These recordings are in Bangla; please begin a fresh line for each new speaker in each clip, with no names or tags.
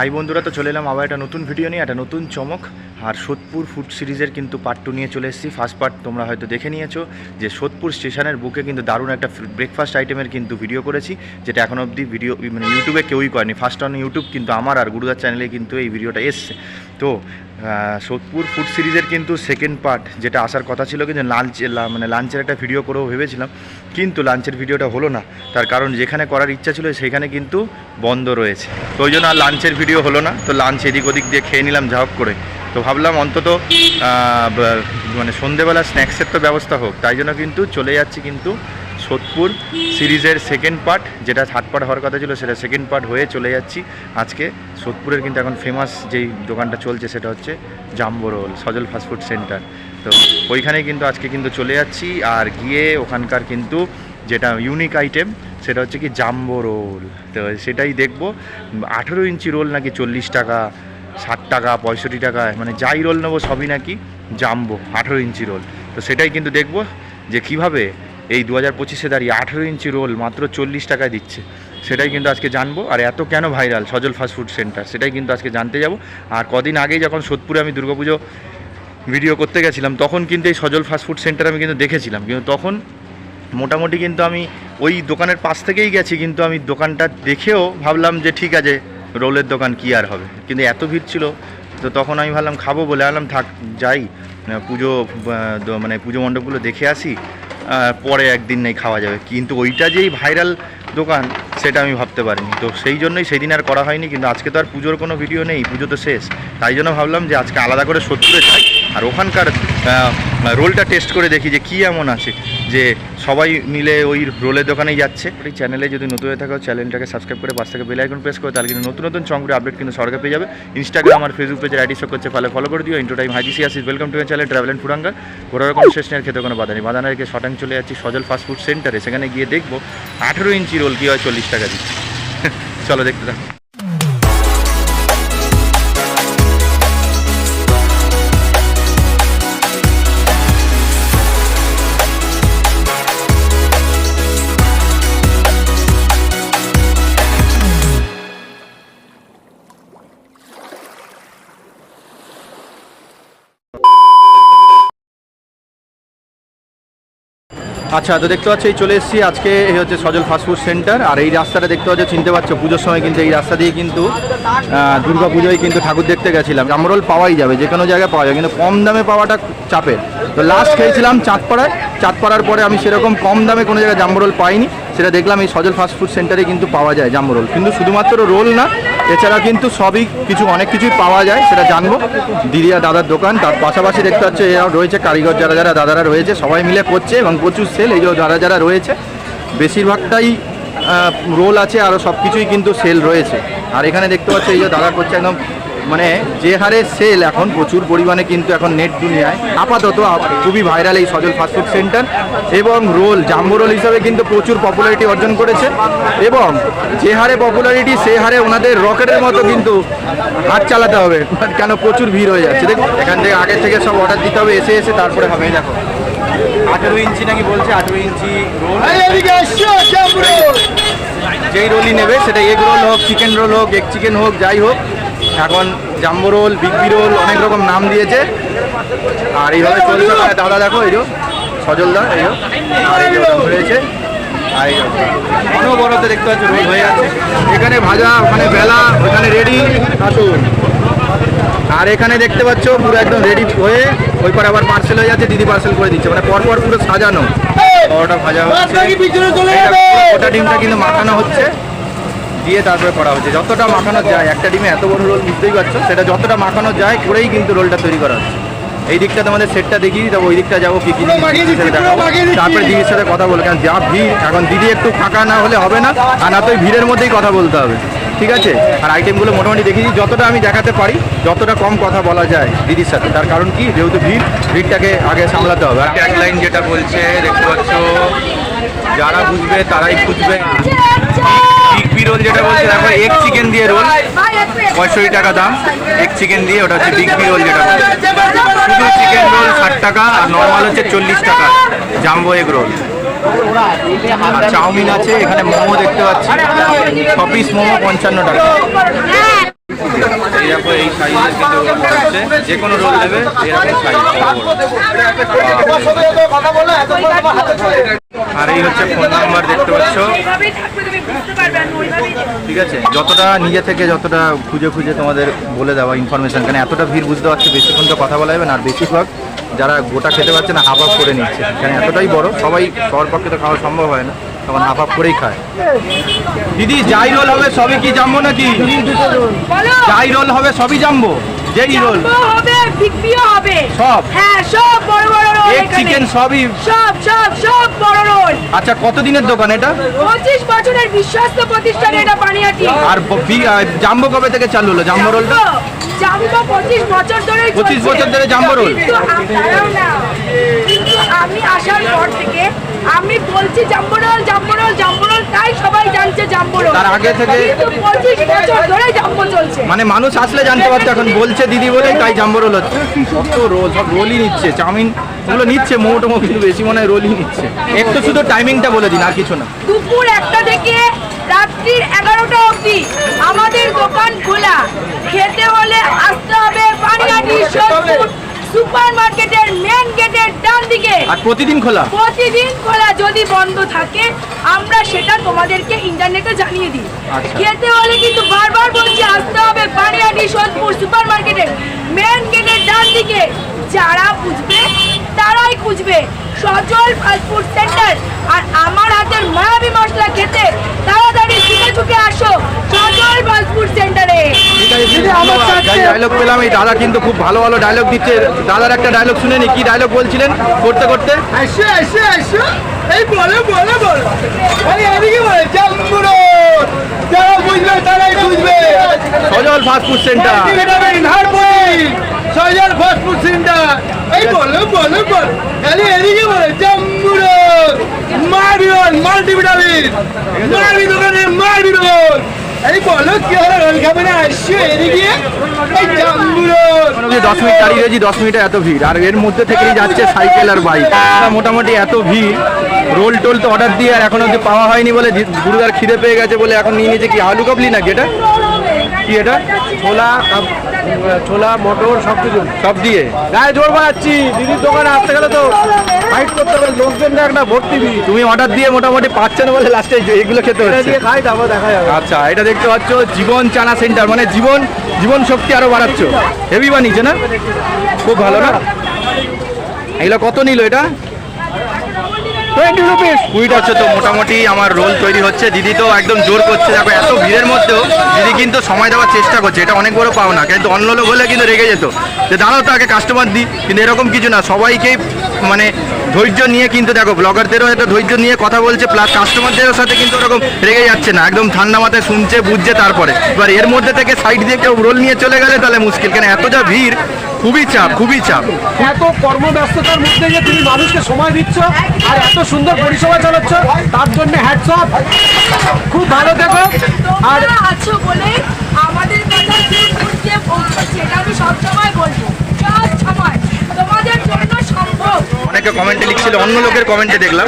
হাই বন্ধুরা, তো চলে এলাম আবার একটা নতুন ভিডিও নিয়ে, একটা নতুন চমক। আর সোদপুর ফুড সিরিজের কিন্তু পার্ট টু নিয়ে চলে এসেছি। ফার্স্ট পার্ট তোমরা হয়তো দেখে নিয়েছো যে সোদপুর স্টেশনের বুকে কিন্তু দারুণ একটা ব্রেকফাস্ট আইটেমের কিন্তু ভিডিও করেছি, যেটা এখন অবধি ভিডিও মানে ইউটিউবে কেউই করেনি। ফার্স্ট অন ইউটিউব কিন্তু আমার আর গুরুদার চ্যানেলে কিন্তু এই ভিডিওটা এসছে। তো সোদপুর ফুড সিরিজের কিন্তু সেকেন্ড পার্ট যেটা আসার কথা ছিল কিন্তু লাঞ্চ মানে লাঞ্চের একটা ভিডিও করেও ভেবেছিলাম। কিন্তু লাঞ্চের ভিডিওটা হলো না। তার কারণ যেখানে করার ইচ্ছা ছিল সেখানে কিন্তু বন্ধ রয়েছে। তো ওই জন্য আর লাঞ্চের ভিডিও হলো না। তো লাঞ্চ এদিক ওদিক দিয়ে খেয়ে নিলাম যা হোক করে। তো ভাবলাম অন্তত মানে সন্ধেবেলা স্ন্যাক্সের তো ব্যবস্থা হোক। তাই জন্য কিন্তু চলে যাচ্ছি কিন্তু সোদপুর সিরিজের সেকেন্ড পার্ট যেটা থার্ড পার্ট হওয়ার কথা ছিল সেটা সেকেন্ড পার্ট হয়ে চলে যাচ্ছি। আজকে সোদপুরের কিন্তু এখন ফেমাস যেই দোকানটা চলছে সেটা হচ্ছে jumbo roll, Sajal fast food centre তো ওইখানে কিন্তু আজকে কিন্তু চলে যাচ্ছি। আর গিয়ে ওখানকার কিন্তু যেটা ইউনিক আইটেম সেটা হচ্ছে কি জাম্বো রোল। তো সেটাই দেখব। আঠেরো ইঞ্চি রোল নাকি চল্লিশ টাকা, ষাট টাকা, পঁয়ষট্টি টাকা মানে যাই রোল নেব সবই নাকি জাম্বো, আঠেরো ইঞ্চি রোল। তো সেটাই কিন্তু দেখব যে কীভাবে এই দু হাজার পঁচিশে দাঁড়িয়ে আঠেরো ইঞ্চি রোল মাত্র চল্লিশ টাকায় দিচ্ছে। সেটাই কিন্তু আজকে জানব। আর এত কেন ভাইরাল সজল ফাস্টফুড সেন্টার, সেটাই কিন্তু আজকে জানতে যাব। আর কদিন আগেই যখন সোদপুরে আমি দুর্গাপুজো ভিডিও করতে গেছিলাম, তখন কিন্তু এই সজল ফাস্টফুড সেন্টার আমি কিন্তু দেখেছিলাম। কিন্তু তখন মোটামুটি কিন্তু আমি ওই দোকানের পাশ থেকেই গেছি, কিন্তু আমি দোকানটা দেখেও ভাবলাম যে ঠিক আছে, রোলের দোকান কি আর হবে? কিন্তু এত ভিড় ছিল, তো তখন আমি ভাবলাম খাব বলে আনলাম, থাক, যাই। পুজো মানে পুজো মণ্ডপগুলো দেখে আসি পরে একদিন নেই খাওয়া যাবে। কিন্তু ওইটা যেই ভাইরাল দোকান, সেটা আমি ভাবতে পারিনি। তো সেই জন্যই সেই দিন আর করা হয়নি, কিন্তু আজকে তো আর পুজোর কোনো ভিডিও নেই, পুজো তো শেষ। তাই জন্য ভাবলাম যে আজকে আলাদা করে সত্যি যাই। আর ওখানকার রোলটা টেস্ট করে দেখি যে কী এমন আছে, যে সবাই মিলে ওই রোলের দোকানেই যাচ্ছে। এই চ্যানেলে যদি নতুন হয়ে থাকো চ্যানেলটাকে সাবস্ক্রাইব করে পাশ থেকে বেল আইকন প্রেস করে, তাহলে কিন্তু নতুন নতুন চঙ্গরে আপডেট কিন্তু সরকার পেয়ে যাবে। ইনস্টাগ্রাম আর ফেসবুক পেজের আইডি শো করছে ফলে ফলো করে দিও। ইন্টু টাইম হাজি সিয়াসিস welcome to channel travel and ফুরাঙ্গার ঘোরার কোনো শেষ খেতে কোনো বাধা নেই। বাধা রেখে শটাং চলে যাচ্ছি, সজল ফাস্টফুড সেন্টারে সেখানে গিয়ে দেখব, আঠেরো ইঞ্চি রোল কী হয়, চল্লিশ টাকা দিচ্ছে। চলো দেখতে থাকো। আচ্ছা তো দেখতে পাচ্ছ এই চলে এসেছি আজকে, এই হচ্ছে সজল ফাস্টফুড সেন্টার আর এই রাস্তাটা দেখতে পাচ্ছ, চিনতে পারছ, পুজোর সময় কিন্তু এই রাস্তা দিয়ে কিন্তু দুর্গা পুজোয় কিন্তু ঠাকুর দেখতে গেছিলাম। জামরোল পাওয়াই যাবে, যে কোনো জায়গায় পাওয়া যাবে, কিন্তু কম দামে পাওয়াটা চাপের। তো লাস্ট খেয়েছিলাম চাঁদপাড়ায়, চাঁদপাড়ার পরে আমি সেরকম কম দামে কোনো জায়গায় জাম্বরোল পাইনি। সেটা দেখলাম এই সজল ফাস্টফুড সেন্টারে কিন্তু পাওয়া যায় জাম্বো জামরোল কিন্তু শুধুমাত্র রোল না, এছাড়া কিন্তু সবই কিছু, অনেক কিছুই পাওয়া যায়, সেটা জানব। দিদি আর দাদার দোকান, তার পাশাপাশি দেখতে পাচ্ছ এরা রয়েছে, কারিগর যারা যারা, দাদারা রয়েছে, সবাই মিলে করছে এবং প্রচুর সেল এই যে যারা যারা রয়েছে, বেশিরভাগটাই রোল আছে আরও সব কিছুই কিন্তু সেল রয়েছে। আর এখানে দেখতে পাচ্ছ এই যে দাদা করছে একদম মানে যে হারে সেল এখন প্রচুর পরিমাণে কিন্তু এখন নেট দুনিয়ায়। আপাতত আপ- খুবই ভাইরাল এই সজল ফাস্টফুড সেন্টার এবং রোল জাম্বো রোল হিসাবে কিন্তু প্রচুর পপুলারিটি অর্জন করেছে এবং যে হারে পপুলারিটি সে হারে ওনাদের রকেটের মতো কিন্তু হাত চালাতে হবে। কেন প্রচুর ভিড় হয়ে যাচ্ছে। দেখুন এখান থেকে আগে থেকে সব অর্ডার দিতে হবে এসে এসে তারপরে হবে দেখো। আঠেরো ইঞ্চি নাকি বলছে আঠেরো ইঞ্চি রোল যেই রোলই নেবে সেটা এগ রোল হোক চিকেন রোল হোক এগ চিকেন হোক যাই হোক এখন jumbo roll big B roll অনেক রকম নাম দিয়েছে। আর এইভাবে চলছে দাদা দেখো এই যে সজল দা এই আর এই রয়েছে আর এই অনবরত দেখতে পাচ্ছ রোল হয়ে আছে এখানে ভাজা ওখানে বেলা ওখানে রেডি আসুন আর এখানে দেখতে পাচ্ছ পুরো একদম রেডি হয়ে ওই পর আবার পার্সেল হয়ে যাচ্ছে দিদি পার্সেল করে দিচ্ছে। মানে পরপর পুরো সাজানো। ওটা ভাজা হচ্ছে। ওটা ডিমটা কিন্তু মাখানো হচ্ছে। দিয়ে তারপরে করা হচ্ছে। যতটা মাখানো যায় একটা ডিমে এত বড় রোল বুঝতেই পারছ? সেটা যতটা মাখানো যায় করেই কিন্তু রোলটা তৈরি করা হচ্ছে। এই দিকটা তোমাদের সেটটা দেখিয়ে দিই তবে ওই দিকটা যাব কি কি তারপরে দিদির সাথে কথা বলব কারণ যা ভিড় এখন দিদি একটু ফাঁকা না হলে হবে না আর না তো ওই ভিড়ের মধ্যেই কথা বলতে হবে। ঠিক আছে? আর আইটেমগুলো মোটামুটি দেখিয়েছি যতটা আমি দেখাতে পারি যতটা কম কথা বলা যায় দিদির সাথে। তার কারণ কি? যেহেতু ভিড় ভিড়টাকে আগে সামলাতে হবে। আর লাইন যেটা বলছে দেখতে পাচ্ছ? যারা বুঝবে তারাই বুঝবে রোল যেটা বলছে দেখো এক চিকেন দিয়ে রোল পঁয়ষট্টি টাকা দাম এক চিকেন দিয়ে ওটা হচ্ছে বিগ বি রোল যেটা বলছে শুধু চিকেন রোল ষাট টাকা আর নর্মাল হচ্ছে চল্লিশ টাকা জাম্বো এগ রোল আর চাউমিন আছে এখানে মোমো দেখতে পাচ্ছি ছ পিস মোমো পঞ্চান্ন টাকা এই এই সাইজের কিন্তু রোল রয়েছে যে কোনো রোল নেবে এরকম সাইজ আর এই হচ্ছে ফোন নাম্বার দেখতে পাচ্ছ
ওইভাবেই থাকবে তুমি বুঝতে পারবে আমি ওইভাবেই দেবো।
ঠিক আছে। যতটা নিজে থেকে যতটা খুঁজে খুঁজে তোমাদের বলে দেওয়া ইনফরমেশন কারণ এতটা ভিড় বুঝতে পারছি বেশিক্ষণ তো কথা বলা যাবে না। আর বেশিরভাগ যারা গোটা খেতে পারছে না হাফ হাফ করে নিচ্ছে। কারণ এতটাই বড়? সবাই সবার পক্ষে তো খাওয়া সম্ভব হয় না। তখন হাফ হাফ করেই খায়। দিদি যাই রোল হবে সবই কি জানব নাকি? যাই রোল হবে সবই জানব যেই রোল।
হবে বিগবিও হবে।
সব?
হ্যাঁ সব বড় বড় রোল
চিকেন সবই?
সব সব সব বড় রোল।
আচ্ছা কতদিনের দোকান এটা?
পঁচিশ বছরের বিশ্বস্ত প্রতিষ্ঠান এটা পানিহাটি
আর জাম্বো কবে থেকে চালু হলো? জাম্বো রোলটা?
জাম্বো পঁচিশ বছর ধরে
25 বছর ধরে জাম্বো রোল?
আমি আসার পর থেকে আমি বলছি jumbo roll jumbo roll jumbo roll তাই সবাই জানছে জাম্বো রোল
তার আগে থেকে-
পঁচিশ বছর ধরে জাম্বো চলছে।
মানে মানুষ আসলে জানতে পারতো এখন বলছে দিদি বলে তাই জাম্বো রোল হচ্ছে কত রোল সব রোলই নিচ্ছে চাউমিন ওগুলো নিচ্ছে মোমো টোমো কিন্তু বেশি মনে হয় রোলই নিচ্ছে। একটু শুধু টাইমিংটা বলে দিন আর কিছু না।
দুপুর একটা থেকে রাত্রির এগারোটা অবধি আমাদের দোকান খোলা। খেতে হলে আসতে হবে পানিহাটি সোদপুর সুপার মার্কেটের মেন গেটের ডান দিকে
আর প্রতিদিন খোলা?
প্রতিদিন খোলা যদি বন্ধ থাকে আমরা সেটা তোমাদেরকে ইন্টারনেটে জানিয়ে দিই।
আচ্ছা।
খেতে হলে কিন্তু বারবার বলছি আসতে হবে পানিহাটি সোদপুর সুপার মার্কেটের মেন গেটের ডান দিকে যারা বুঝবে তারাই খুঁজবে। সজল ফাস্টফুড সেন্টার আর আমার হাতের মায়াবী মশলা খেতে তাড়াতাড়ি ছুটে ছুটে আসো সজল ফাস্টফুড সেন্টারে
ঠিক আছে দিদি ধন্যবাদ যাই ডায়লগ পেলাম এই দাদা কিন্তু খুব ভালো ভালো ডায়লগ দিচ্ছে। দাদার একটা ডায়লগ শুনে নি কি ডায়লগ বলছিলেন করতে করতে?
এই বলো বলো বলো। আরে এদিকে বলে? জাম্বুরো। যারা বুঝবে তারাই বুঝবে।
Sajal fast food centre
Sajal fast food centre এই বলো বলো বলো। আরে এদিকে বলে? জাম্বুরো। মারিয়ন মাল্টিভিটামিন মারবি দোকানে মারবি জাম্বুরো
দশ মিনিট দাঁড়িয়ে রয়েছি, দশ মিনিটে এত ভিড়। আর এর মধ্যে থেকেই যাচ্ছে সাইকেল আর বাইক। মোটামুটি এত ভিড়, রোল টোল তো অর্ডার দিয়ে আর এখন অব্দি পাওয়া হয়নি বলে গুরুদার খিদে পেয়ে গেছে বলে এখন নিয়ে নিয়েছে কি, আলু কাবলি নাকি এটা? কি এটা?
ছোলা ছোলা মটর সব কিছু।
সব দিয়ে?
গায়ে জোর বাড়াচ্ছি দিদির দোকানে আসতে গেলে তো ফাইট করতে হবে লোকজন একটা ভর্তি ভিড়।
তুমি অর্ডার দিয়ে মোটামুটি পাচ্ছ না বলে লাস্টে এগুলো খেতে হচ্ছে?
দিয়ে খাই তারপর দেখা যাবে।
আচ্ছা এটা দেখতে পাচ্ছ জীবন চানা সেন্টার মানে জীবন জীবন শক্তি আরও বাড়াচ্ছ। হেভি বানিয়েছে না? খুব ভালো না? এগুলো কত নিল এটা? টোয়েন্টি রুপিস কুইট হচ্ছে তো মোটামুটি আমার রোল তৈরি হচ্ছে। দিদি তো একদম জোর করছে। দেখো, এত ভিড়ের মধ্যেও দিদি কিন্তু সময় দেওয়ার চেষ্টা করছে। এটা অনেক বড় পাওনা। কিন্তু অন্য লোক হলে কিন্তু রেগে যেত। যে দাঁড়াও তো আগে কাস্টমার দিই কিন্তু এরকম কিছু না। সবাইকেই মানে ধৈর্য নিয়ে কিন্তু দেখো ব্লগারদেরও একটা ধৈর্য নিয়ে কথা বলছে। প্লাস কাস্টমারদের সাথে কিন্তু ওরকম রেগে যাচ্ছে না। একদম ঠান্ডা মাথায় শুনছে, বুঝছে তারপরে। এবার এর মধ্যে থেকে সাইড দিয়ে কেউ রোল নিয়ে চলে গেলে তাহলে মুশকিল। কেন এত যা ভিড় খুবই চাপ খুবই চাপ।
এত কর্মব্যস্ততার মধ্যে যে তুমি মানুষকে সময় দিচ্ছ আর এত সুন্দর পরিষেবা চালাচ্ছ তার জন্য হ্যাটস অফ খুব ভালো দেখো আর
আছো বলে আমাদের কথা যে করতে পৌঁছাচ্ছে এটা আমি সবসময় বলব। সব সময়। তোমাদের জন্য
অনেকে কমেন্টে লিখছিল অন্য লোকের কমেন্টে দেখলাম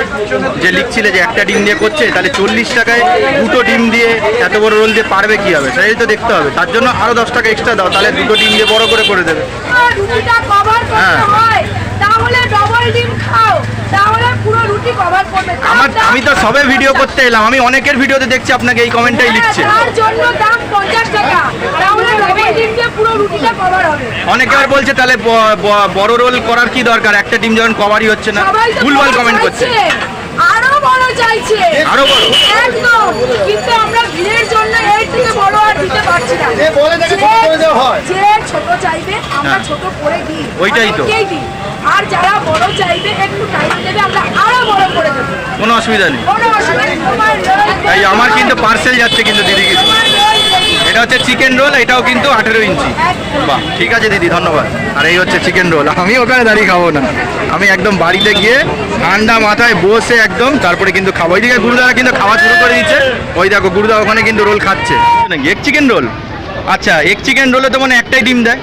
যে লিখছিলে যে একটা ডিম দিয়ে করছে তাহলে চল্লিশ টাকায় দুটো ডিম দিয়ে এত বড় রোল দিয়ে পারবে কি হবে? সেটাই তো দেখতে হবে। তার জন্য আরও দশ টাকা এক্সট্রা দাও তাহলে দুটো ডিম দিয়ে বড় করে করে দেবে। হ্যাঁ।
হয় তাহলে ডবল ডিম খাও। তাহলে পুরো রুটি কভার করবে।
আমার আমি তো সবে ভিডিও করতে এলাম। আমি অনেকের ভিডিওতে দেখছি আপনাকে এই কমেন্টটাই লিখছে।
তার জন্য দাম পঞ্চাশ টাকা। তাহলে ডবল ডিম দিয়ে পুরো রুটিটা কভার হবে।
অনেকে আর বলছে তাহলে বড় রোল করার কি দরকার? একটা ডিম যখন কভারই হচ্ছে না ভুলভাল কমেন্ট করছে।
আরও বড় চাইছে।
আরও বড়?
একদম। কিন্তু আমরা ভিড়ের জন্য এর থেকে বড় আর দিতে পারছি না
যে বলে তাকে ছোট করে দেওয়া হয়।
যে ছোট চাইবে আমরা
হ্যাঁ।
ছোট করে দিই।
ওইটাই তো।
আর যারা বড় চাইবে একটু টাইম দেবে আমরা আরও বড় করে দেবো।
কোনো অসুবিধা নেই।
কোনো অসুবিধা নেই,
আমার কিন্তু পার্সেল যাচ্ছে কিন্তু দিদি কিছু। এটা হচ্ছে চিকেন রোল এটাও কিন্তু আঠেরো ইঞ্চি। বাহ ঠিক আছে দিদি ধন্যবাদ। আর এই হচ্ছে চিকেন রোল আমি ওখানে দাঁড়িয়ে খাব না। আমি একদম বাড়িতে গিয়ে ঠান্ডা মাথায় বসে একদম তারপরে কিন্তু খাব। ওইদিকে গুরুদারা কিন্তু খাওয়া শুরু করে দিচ্ছে। ওই দেখো গুরুদা ওখানে কিন্তু রোল খাচ্ছে। নাকি এক চিকেন রোল আচ্ছা এক চিকেন রোলে তো মানে একটাই ডিম দেয়।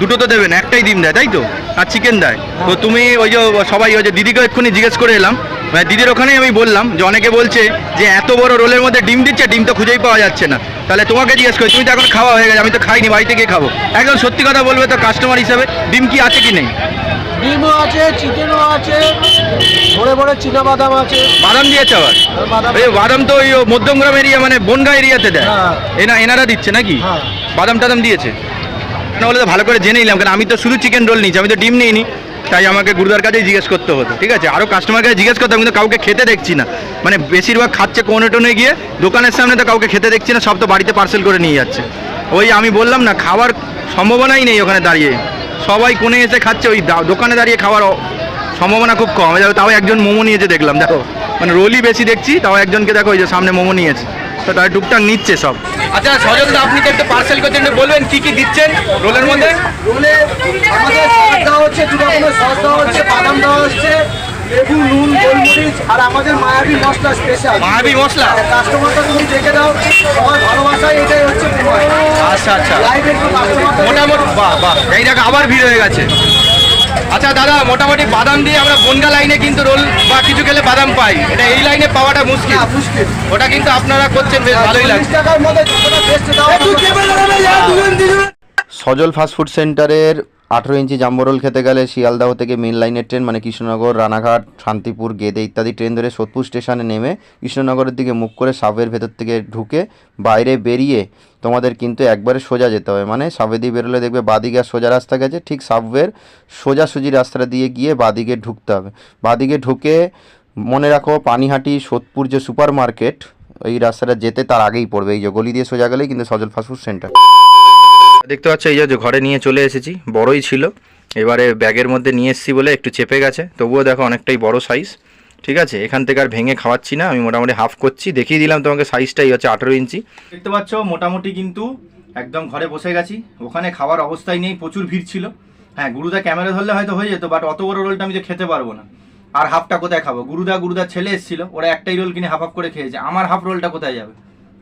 দুটো তো দেবে না একটাই ডিম দেয় তাই তো? আর চিকেন দেয়। তো তুমি ওই যে সবাই ওই যে দিদিকে এক্ষুনি জিজ্ঞেস করে এলাম। মানে দিদির ওখানেই আমি বললাম যে অনেকে বলছে যে এত বড় রোলের মধ্যে ডিম দিচ্ছে ডিম তো খুঁজেই পাওয়া যাচ্ছে না। তাহলে তোমাকে জিজ্ঞেস করি তুমি তো এখন খাওয়া হয়ে গেছে আমি তো খাইনি বাড়িতে গিয়ে খাব। একদম সত্যি কথা বলবে তো কাস্টমার হিসাবে ডিম কি আছে কি নেই?
ডিমও আছে চিকেনও আছে ভরে ভরে চীনা বাদাম আছে।
বাদাম দিয়েছে আবার?
বাদাম
এই বাদাম তো ওই মধ্যমগ্রাম এরিয়া মানে বনগা এরিয়াতে দেয়।
হ্যাঁ।
এনা এনারা দিচ্ছে নাকি?
হ্যাঁ।
বাদাম টাদাম দিয়েছে? না বলে ভালো করে জেনে নিলাম, কারণ আমি তো শুধু চিকেন রোল নিয়েছি, আমি তো ডিম নিইনি, তাই আমাকে গুরুদার কাছেই জিজ্ঞেস করতে হতো, ঠিক আছে? আরও কাস্টমার কাছে জিজ্ঞেস করতাম, কিন্তু কাউকে খেতে দেখছি না। মানে বেশিরভাগ খাচ্ছে কোনে টোনে গিয়ে, দোকানের সামনে তো কাউকে খেতে দেখছি না, সব তো বাড়িতে পার্সেল করে নিয়ে যাচ্ছে। ওই আমি বললাম না, খাওয়ার সম্ভাবনাই নেই ওখানে দাঁড়িয়ে। সবাই কোণে এসে খাচ্ছে, ওই দোকানে দাঁড়িয়ে খাওয়ার সম্ভাবনা খুব কম। তাও একজন মোমো নিয়েছে, দেখলাম, দেখো। মানে রোলই বেশি দেখছি, তাও একজনকে দেখো, ওই যে সামনে মোমো নিয়েছে। তো তাই টুকটাক নিচ্ছে সব। আচ্ছা সজল দা আপনি তো একটু পার্সেল করছেন বলবেন কি কি দিচ্ছেন রোলের মধ্যে?
রোলে আমাদের সস দেওয়া হচ্ছে দু রকমের সস দেওয়া হচ্ছে বাদাম দেওয়া হচ্ছে লেবু নুন গোলমরিচ আর আমাদের মায়াবী মশলা স্পেশাল
মায়াবী মশলা?
কাস্টমারটা তুমি দেখে দাও সবার ভালোবাসা এটাই হচ্ছে
আচ্ছা আচ্ছা। মোটামুটি বাহ বাহ। এই জায়গা আবার ভিড় হয়ে গেছে। আচ্ছা দাদা মোটামুটি বাদাম দিয়ে আমরা বনগা লাইনে কিন্তু রোল বা কিছু খেলে বাদাম পাই। এটা এই লাইনে পাওয়াটা মুশকিল।
মুশকিল।
ওটা কিন্তু আপনারা করছেন বেশ ভালোই লাগছে। সজল ফাস্টফুড সেন্টারের আঠেরো ইঞ্চি জাম্বো রোল খেতে গেলে শিয়ালদাহ থেকে মেন লাইনের ট্রেন মানে কৃষ্ণনগর, রানাঘাট, শান্তিপুর, গেদে ইত্যাদি ট্রেন ধরে সোদপুর স্টেশনে নেমে কৃষ্ণনগরের দিকে মুখ করে সাবের ভেতর থেকে ঢুকে বাইরে বেরিয়ে তোমাদের কিন্তু একবারে সোজা যেতে হবে। মানে সাবে দিয়ে বেরোলে দেখবে বাদিকে সোজা রাস্তা গেছে, ঠিক সাবওয়ের সোজাসুজি রাস্তাটা দিয়ে গিয়ে বাদিকে ঢুকতে হবে। বাদিকে ঢুকে মনে রাখো পানিহাটি, সোদপুর যে সুপার মার্কেট এই রাস্তাটা যেতে তার আগেই পড়বে। এই যে গলি দিয়ে সোজা গেলেই কিন্তু সজল ফাস্টফুড সেন্টার। দেখতে পাচ্ছ, এই যে ঘরে নিয়ে চলে এসেছি, বড়ই ছিল। এবারে ব্যাগের মধ্যে নিয়ে এসেছি বলে একটু চেপে গেছে। তবুও দেখো অনেকটাই বড় সাইজ ঠিক আছে? এখান থেকে আর ভেঙে খাওয়াচ্ছি না, আমি মোটামুটি হাফ করছি। দেখিয়ে দিলাম তোমাকে সাইজটাই হচ্ছে আঠেরো ইঞ্চি। দেখতে পাচ্ছ, মোটামুটি কিন্তু একদম ঘরে বসে গেছি। ওখানে খাওয়ার অবস্থায় নেই, প্রচুর ভিড় ছিল। হ্যাঁ গুরুদা ক্যামেরা ধরলে হয়তো হয়ে যেত বাট অত বড় রোলটা আমি যে খেতে পারব না। আর হাফটা কোথায় খাব? গুরুদা গুরুদা ছেলে এসেছিল, ওরা একটাই রোল কিনে হাফ হাফ করে খেয়েছে। আমার হাফ রোলটা কোথায় যাবে?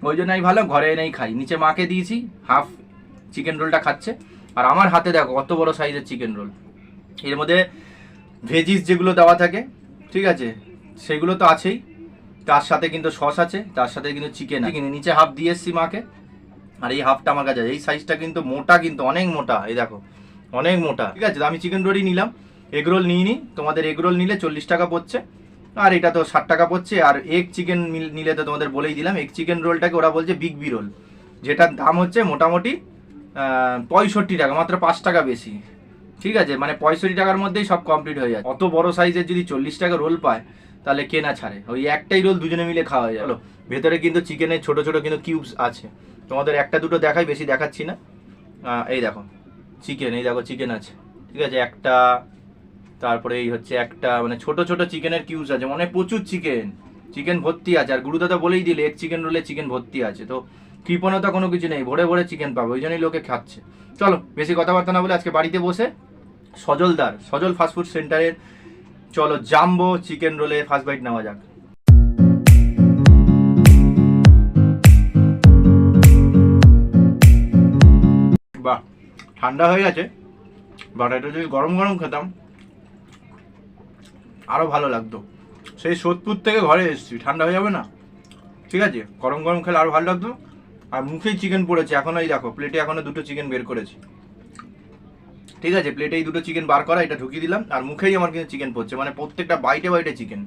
ওই জন্য আমি ভালো, ঘরে এনেই খাই। নিচে মাকে দিয়েছি হাফ চিকেন রোলটা খাচ্ছে। আর আমার হাতে দেখো, কত বড় সাইজের চিকেন রোল এর মধ্যে ভেজিস যেগুলো দেওয়া থাকে, ঠিক আছে? সেগুলো তো আছেই। তার সাথে কিন্তু সস আছে, তার সাথে কিন্তু চিকেন আছে। নিচে হাফ দিয়ে এসছি মাকে। আর এই হাফটা আমার কাছে এই সাইজটা কিন্তু মোটা কিন্তু, অনেক মোটা। এই দেখো, অনেক মোটা। ঠিক আছে, আমি চিকেন রোলই নিলাম। এগ রোল নিয়ে নিই তোমাদের এগ রোল নিলে চল্লিশ টাকা পড়ছে। আর এটা তো ষাট টাকা পড়ছে। আর এগ চিকেন নিলে তো তোমাদের বলেই দিলাম। এগ চিকেন রোলটাকে ওরা বলছে বিগ বি রোল যেটার দাম হচ্ছে মোটামুটি পঁয়ষট্টি টাকা, মাত্র পাঁচ টাকা বেশি। ঠিক আছে? মানে পঁয়ষট্টি টাকার মধ্যেই সব কমপ্লিট হয়ে যায় অত বড় সাইজের যদি চল্লিশ টাকা রোল পায়, তাহলে কে না ছাড়ে? ওই একটাই রোল দুজনে মিলে খাওয়া যায় চলো ভেতরে কিন্তু চিকেনের ছোট ছোট কিন্তু কিউবস আছে। তোমাদের একটা দুটো দেখাই, বেশি দেখাচ্ছি না। এই দেখো চিকেন এই দেখো চিকেন আছে। ঠিক আছে? একটা, তারপরে এই হচ্ছে একটা মানে ছোট ছোট চিকেনের কিউবস আছে। মানে প্রচুর চিকেন চিকেন ভর্তি আছে। আর গুরুদাদা বলেই দিলে, এক চিকেন রোলে চিকেন ভর্তি আছে। তো কৃপণতা কোনো কিছু নেই, ভরে ভরে চিকেন পাবে ওই জন্যই লোকে খাচ্ছে। চলো, বেশি কথাবার্তা না বলে আজকে বাড়িতে বসে সজলদার, সজল ফাস্টফুড সেন্টারের চলো জাম্বো চিকেন রোলে ফার্স্ট বাইট নেওয়া যাক। বাহ, ঠান্ডা হয়ে গেছে। বাট এটা যদি গরম গরম খেতাম আরও ভালো লাগতো। সেই সোদপুর থেকে ঘরে এসেছি, ঠান্ডা হয়ে যাবে না? ঠিক আছে, গরম গরম খেলে আরও ভালো লাগতো। আর মুখেই চিকেন পড়েছে, এখনও এই দেখো প্লেটে এখনও দুটো চিকেন বের করেছি। ঠিক আছে প্লেটেই দুটো চিকেন বার করা, এটা ঢুকিয়ে দিলাম, আর মুখেই আমার কিন্তু চিকেন পড়ছে মানে প্রত্যেকটা বাইটে বাইটে চিকেন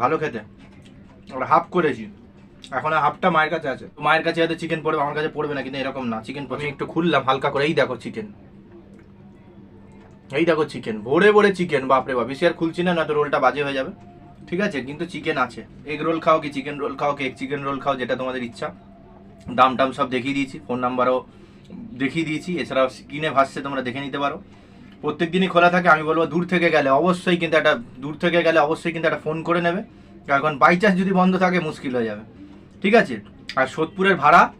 ভালো খেতে। ওটা হাফ করেছি। এখন হাফটা মায়ের কাছে আছে। মায়ের কাছে হয়তো চিকেন পড়বে আমার কাছে পড়বে না, কিন্তু এরকম না চিকেন আমি একটু খুললাম, হালকা করে, এই দেখো চিকেন এই দেখো চিকেন ভোরে ভোরে চিকেন বাপরে বাপ, বেশি আর খুলছি না, নয়তো রোলটা বাজে হয়ে যাবে। ঠিক আছে? কিন্তু চিকেন আছে। এগ রোল খাও কি চিকেন রোল খাও? কি চিকেন রোল খাও, যেটা তোমাদের ইচ্ছা। দাম টাম সব দেখিয়ে দিয়েছি। ফোন নাম্বারও দেখিয়ে দিয়েছি। এছাড়াও স্ক্রিনে ভাসছে, তোমরা দেখে নিতে পারো। প্রত্যেক দিনই খোলা থাকে, আমি বলব দূর থেকে গেলে অবশ্যই কিন্তু একটা, দূর থেকে গেলে অবশ্যই কিন্তু একটা ফোন করে নেবে। এখন বাই চান্স যদি বন্ধ থাকে, মুশকিল হয়ে যাবে। ঠিক আছে? আর সোদপুরের ভাড়া,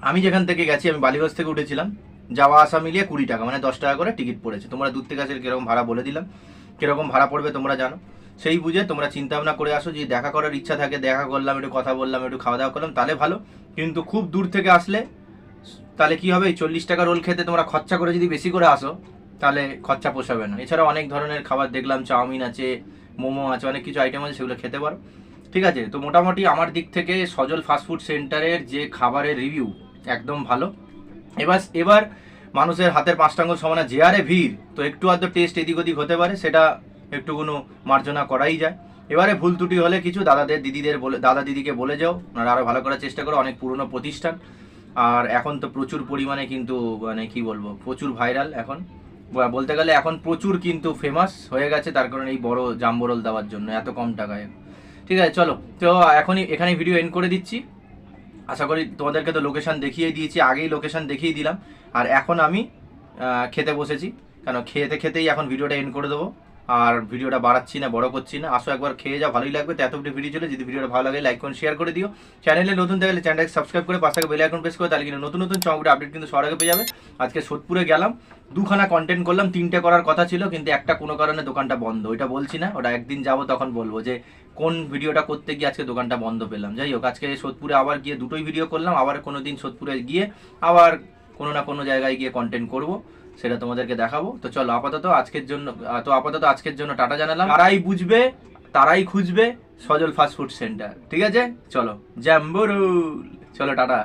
আমি যেখান থেকে গেছি, আমি বালিগঞ্জ থেকে উঠেছিলাম। যাওয়া আসা মিলিয়ে কুড়ি টাকা মানে দশ টাকা করে টিকিট পড়েছে। তোমরা দূর থেকে আসলে কীরকম ভাড়া বলে দিলাম। কীরকম ভাড়া পড়বে তোমরা জানো। সেই বুঝে তোমরা চিন্তা ভাবনা করে আসো, যদি দেখা করার ইচ্ছা থাকে, দেখা করলাম, একটু কথা বললাম, একটু খাওয়া দাওয়া করলাম, তাহলে ভালো। কিন্তু খুব দূর থেকে আসলে, তাহলে কি হবে? এই চল্লিশ টাকা রোল খেতে তোমরা খরচা করে যদি বেশি করে আসো, তাহলে খরচা পোষাবে না। এছাড়া অনেক ধরনের খাবার দেখলাম, চাউমিন আছে, মোমো আছে, অনেক কিছু আইটেম আছে, সেগুলো খেতে পারো। ঠিক আছে, তো মোটামুটি আমার দিক থেকে সজল ফাস্টফুড সেন্টারের যে খাবারের রিভিউ একদম ভালো। এবার এবার মানুষের হাতের পাঁচটা আঙুল সমানে যে আরে ভিড়, তো একটু আধ টেস্ট এদিক ওদিক হতে পারে, সেটা একটু কোনো মার্জনা করাই যায়। এবারে ভুল ত্রুটি হলে কিছু দাদাদের দিদিদের বলে, দাদা দিদিকে বলে যাও। ওনারা আরও ভালো করার চেষ্টা করো, অনেক পুরনো প্রতিষ্ঠান। আর এখন তো প্রচুর পরিমাণে কিন্তু মানে কি বলব, প্রচুর ভাইরাল এখন। বলতে গেলে এখন প্রচুর কিন্তু ফেমাস হয়ে গেছে, তার কারণে এই বড় জাম্বরল দেওয়ার জন্য, এত কম টাকায়। ঠিক আছে, চলো। তো এখনই এখানে ভিডিও এন্ড করে দিচ্ছি। আশা করি তোমাদেরকে তো লোকেশন দেখিয়ে দিয়েছি, আগেই লোকেশন দেখিয়ে দিলাম। আর এখন আমি খেতে বসেছি। কেন, খেতে খেতেই এখন ভিডিওটা এন্ড করে দেবো। আর ভিডিওটা বাড়াচ্ছি না, বড় করছি না। আসো একবার খেয়ে যাও, ভালোই লাগবে। তো এত ভিডিও চলে, যদি ভিডিওটা ভালো লাগে লাইক করুন শেয়ার করে দিও। চ্যানেলে নতুন থাকলে চ্যানেলটাকে সাবস্ক্রাইব করে পাশে বেল আইকন প্রেস করে, তাহলে কিন্তু নতুন নতুন চমকটা আপডেট কিন্তু সবার পেয়ে যাবে। আজকে সোদপুরে গেলাম, দুখানা কন্টেন্ট করলাম, তিনটে করার কথা ছিল, কিন্তু একটা কোনো কারণে দোকানটা বন্ধ। ওইটা বলছি না, ওটা একদিন যাব, তখন বলব যে কোন ভিডিওটা করতে গিয়ে আজকে দোকানটা বন্ধ পেলাম। যাই হোক, আজকে সোদপুরে আবার গিয়ে দুটোই ভিডিও করলাম, আবার কোনো দিন সোদপুরে গিয়ে আবার কোনো না কোনো জায়গায় গিয়ে কন্টেন্ট করব। সেটা তোমাদেরকে দেখাবো। তো চলো আপাতত আজকের জন্য তো আপাতত আজকের জন্য টাটা জানালাম। তারাই বুঝবে, তারাই খুঁজবে সজল ফাস্ট ফুড সেন্টার, ঠিক আছে? চলো, জ্যাম্বরুল। চলো, টাটা।